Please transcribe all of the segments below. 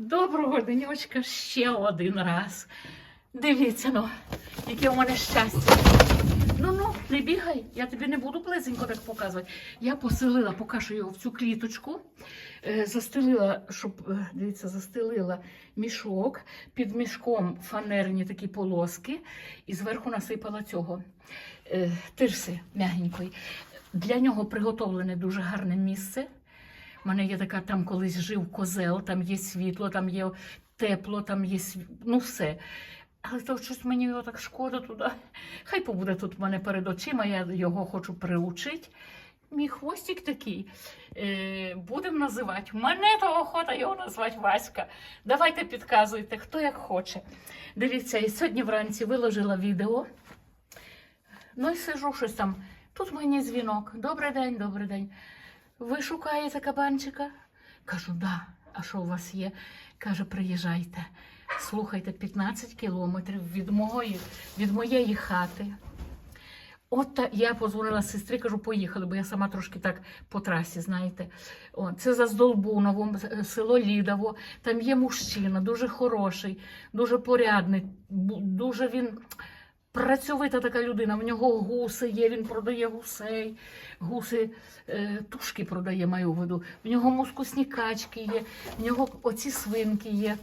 Доброго денечка ще один раз. Дивіться, ну, яке у мене щастя. Ну ну, не бігай, я тобі не буду близенько так показувати. Я поселила, покажу його в цю кліточку, е, застелила, щоб, е, дивіться, застелила мішок, під мішком фанерні такі полоски, і зверху насипала цього е, тирси м'ягенької. Для нього приготовлене дуже гарне місце. У мене є така, там колись жив козел, там є світло, там є тепло, там є ну все. Але то щось мені його так шкода туди. Хай побуде тут в мене перед очима, я його хочу приучити. Мій хвостик такий. Е, будемо називати. Мене то охота його назвати Васька. Давайте підказуйте, хто як хоче. Дивіться, я сьогодні вранці виложила відео. Ну і сижу щось там. Тут мені дзвінок. Добрий день, добрий день. Ви шукаєте кабанчика? Кажу, да. А що у вас є? Каже, приїжджайте. Слухайте, 15 кілометрів від моєї, від моєї хати. От та, я позвонила сестрі, кажу, поїхали, бо я сама трошки так по трасі, знаєте. О, це за Здолбуновом, село Лідово. Там є мужчина, дуже хороший, дуже порядний, дуже він працьовита така людина. В нього гуси є, він продає гусей, гуси, е, тушки продає, маю в виду. В нього мускусні качки є, в нього оці свинки є.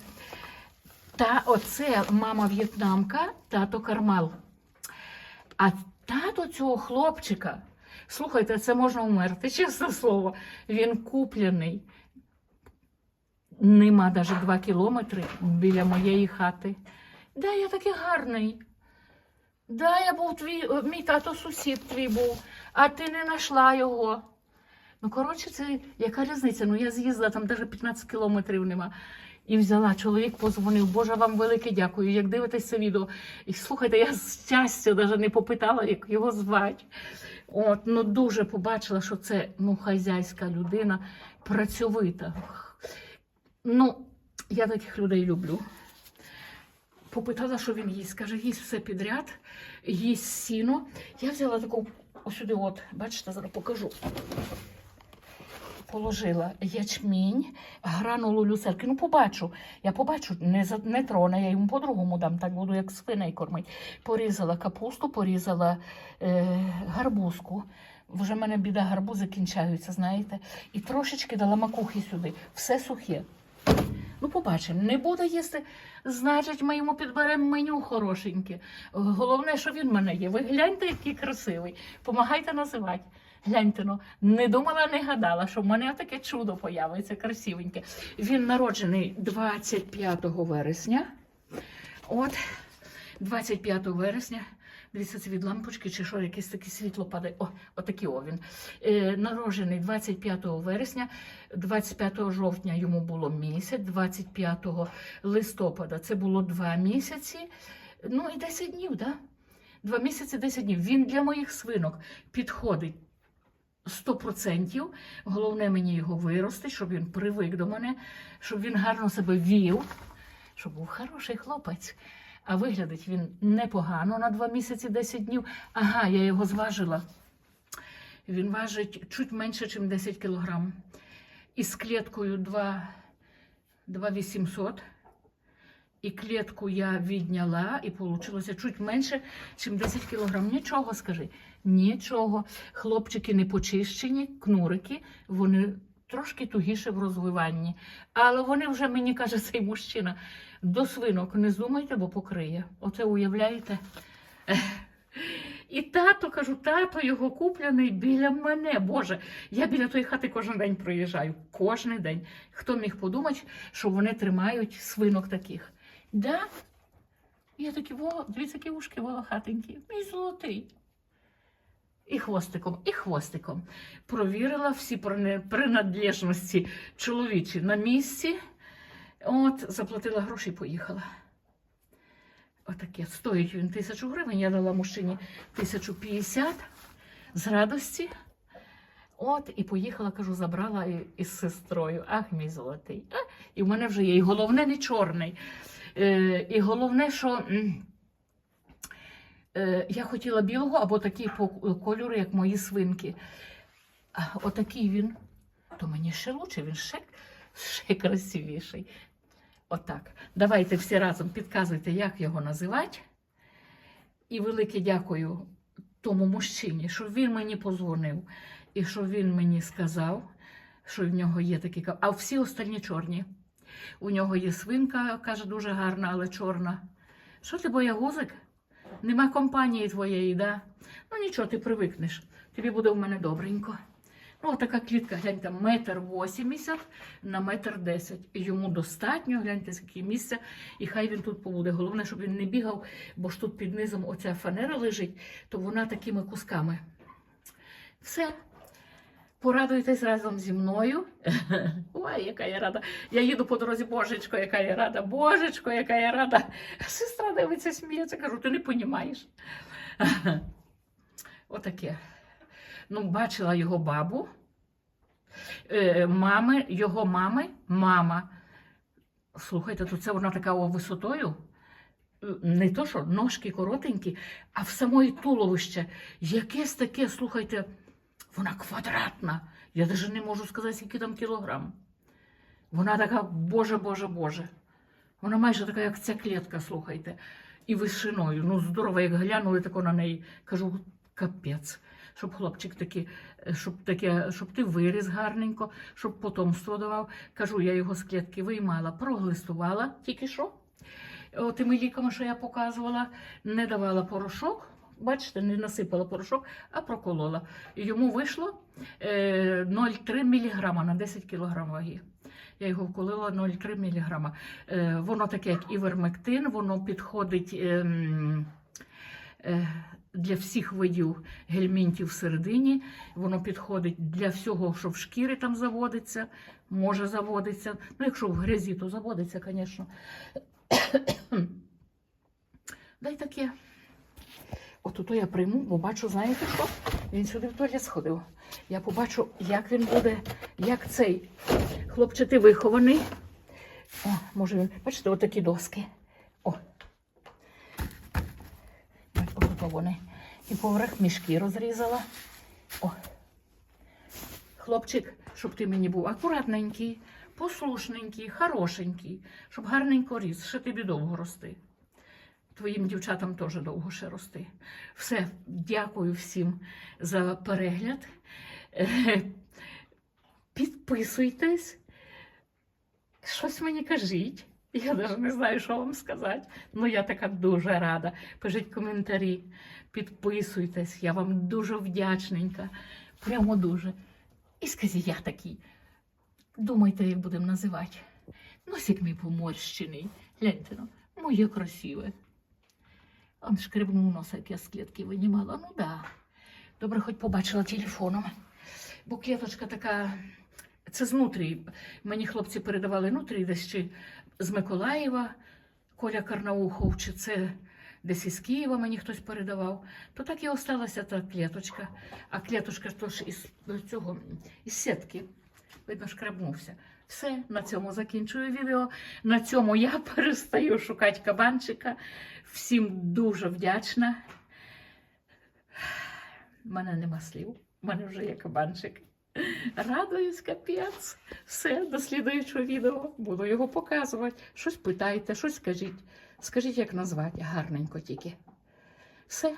Та оце мама в'єтнамка, тато кармал. А тато цього хлопчика, слухайте, це можна вмерти, чесне слово. Він куплений. Нема навіть два кілометри біля моєї хати. Да, я такий гарний. Да, я був твій, мій тато сусід твій був, а ти не знайшла його. Ну, коротше, це яка різниця? Ну, я з'їздила, там навіть 15 кілометрів нема. І взяла, чоловік позвонив, Боже, вам велике дякую. Як дивитесь це відео. І слухайте, я з щастя навіть не попитала, як його звати. От, ну дуже побачила, що це ну, хазяйська людина, працьовита. Ну, я таких людей люблю. Попитала, що він їсть. Каже, їсть все підряд, їсть сіно. Я взяла таку ось сюди, от, бачите, зараз покажу. Положила ячмінь, гранулу люцерки. Ну, побачу. Я побачу, не, за- не троне, я йому по-другому дам, так буду як свиней кормити. Порізала капусту, порізала е, гарбузку. Вже в мене біда гарбузи кінчаються, знаєте. І трошечки дала макухи сюди. Все сухе. Ну, побачимо. Не буде їсти, значить, ми йому підберемо меню хорошеньке. Головне, що він в мене є. Ви гляньте, який красивий. Помагайте називати. Гляньте, ну, не думала, не гадала, що в мене таке чудо появиться красивеньке. Він народжений 25 вересня. От, 25 вересня. Дивіться, це від лампочки чи що, якесь таке світло падає. О, отакий о він. Е, народжений 25 вересня, 25 жовтня йому було місяць, 25 листопада це було два місяці. Ну і 10 днів, да? Два місяці, 10 днів. Він для моїх свинок підходить 100%. Головне мені його вирости, щоб він привик до мене, щоб він гарно себе вів, щоб був хороший хлопець. А виглядить він непогано на 2 місяці 10 днів. Ага, я його зважила. Він важить чуть менше, ніж 10 кілограм. І з кліткою 2800. І клітку я відняла, і вийшло чуть менше, ніж 10 кілограм. Нічого скажи. Нічого. Хлопчики не почищені, кнурики, вони трошки тугіше в розвиванні. Але вони вже, мені каже цей мужчина, до свинок не здумайте, бо покриє. Оце уявляєте? І тато, кажу, тато його куплений біля мене. Боже, я біля тої хати кожен день проїжджаю. Кожен день. Хто міг подумати, що вони тримають свинок таких? Да? Я такі, во, дивіться, які ушки волохатенькі. Мій золотий. І хвостиком, і хвостиком. Провірила всі принадлежності чоловічі на місці. От, заплатила гроші і поїхала. Отаке. Стоїть він тисячу гривень. Я дала мужчині тисячу п'ятдесят з радості. От, і поїхала, кажу, забрала із сестрою. Ах, мій золотий. А, і в мене вже є. І головне не чорний. Е, і головне, що я хотіла білого або такий по кольору, як мої свинки. Отакий він, то мені ще лучше, він ще, ще красивіший. Отак. Давайте всі разом підказуйте, як його називати. І велике дякую тому мужчині, що він мені позвонив і що він мені сказав, що в нього є такі А всі остальні чорні. У нього є свинка, каже, дуже гарна, але чорна. Що ти боягузик? Нема компанії твоєї, да? Ну нічого, ти привикнеш. Тобі буде в мене добренько. Ну, така клітка, гляньте, метр вісімдесят на метр десять. І Йому достатньо, гляньте, скільки місця, і хай він тут побуде. Головне, щоб він не бігав, бо ж тут під низом оця фанера лежить, то вона такими кусками. Все. Порадуйтесь разом зі мною. Ой, яка я рада. Я їду по дорозі, божечко, яка я рада, божечко, яка я рада. Сестра дивиться, сміється, кажу, ти не понімаєш. Отаке. Ну, бачила його бабу, е, мами, його мами, мама. Слухайте, то це вона така висотою. Е, Не то, що ножки коротенькі, а в самої туловище якесь таке, слухайте, вона квадратна. Я навіть не можу сказати, скільки там кілограм. Вона така, боже, боже, боже. Вона майже така, як ця клітка, слухайте, і вишиною. Ну, здорово, як глянули тако на неї. Кажу, капець. Щоб хлопчик такий, е, щоб таке, щоб ти виріс гарненько, щоб потомство давав. Кажу, я його з клітки виймала, проглистувала тільки що. Тими ліками, що я показувала, не давала порошок. Бачите, не насипала порошок, а проколола. І йому вийшло е, 0,3 мг на 10 кг ваги. Я його вколила 0,3 мг. Е, воно таке, як івермектин, воно підходить ем, е, для всіх видів гельмінтів всередині. Воно підходить для всього, що в шкірі там заводиться, може заводиться. Ну, якщо в грязі, то заводиться, звісно. Дай таке. От ото я прийму, бо бачу, знаєте що? Він сюди в туалет сходив. Я побачу, як він буде, як цей хлопчатий вихований. О, може він, бачите, отакі доски. О. Вони. І поверх мішки розрізала. О. Хлопчик, щоб ти мені був акуратненький, послушненький, хорошенький, щоб гарненько ріс, ще тобі довго рости. Твоїм дівчатам теж довго ще рости. Все, дякую всім за перегляд. Е, Підписуйтесь. Щось мені кажіть. Я навіть не знаю, що вам сказати. Ну, я така дуже рада. Пишіть коментарі, підписуйтесь, я вам дуже вдячненька. Прямо дуже. І скажіть, я такий. Думайте, як будемо називати. Носик мій поморщений. Гляньте, ну, моє красиве. Он шкребнув носа, як я з клітки винімала. Ну да. Добре, хоч побачила телефоном. Бо клеточка така, це знутрі. Мені хлопці передавали нутрі десь чи з Миколаєва, Коля Карнаухов, чи це десь із Києва мені хтось передавав. То так і осталася та клеточка. А клеточка то ж із цього, із сітки. Видно, шкрабнувся. Все, на цьому закінчую відео. На цьому я перестаю шукати кабанчика. Всім дуже вдячна. У мене нема слів. У мене вже є кабанчик. Радуюсь, капець. Все, до слідуючого відео. Буду його показувати. Щось питайте, щось скажіть. Скажіть, як назвати. Гарненько тільки. Все.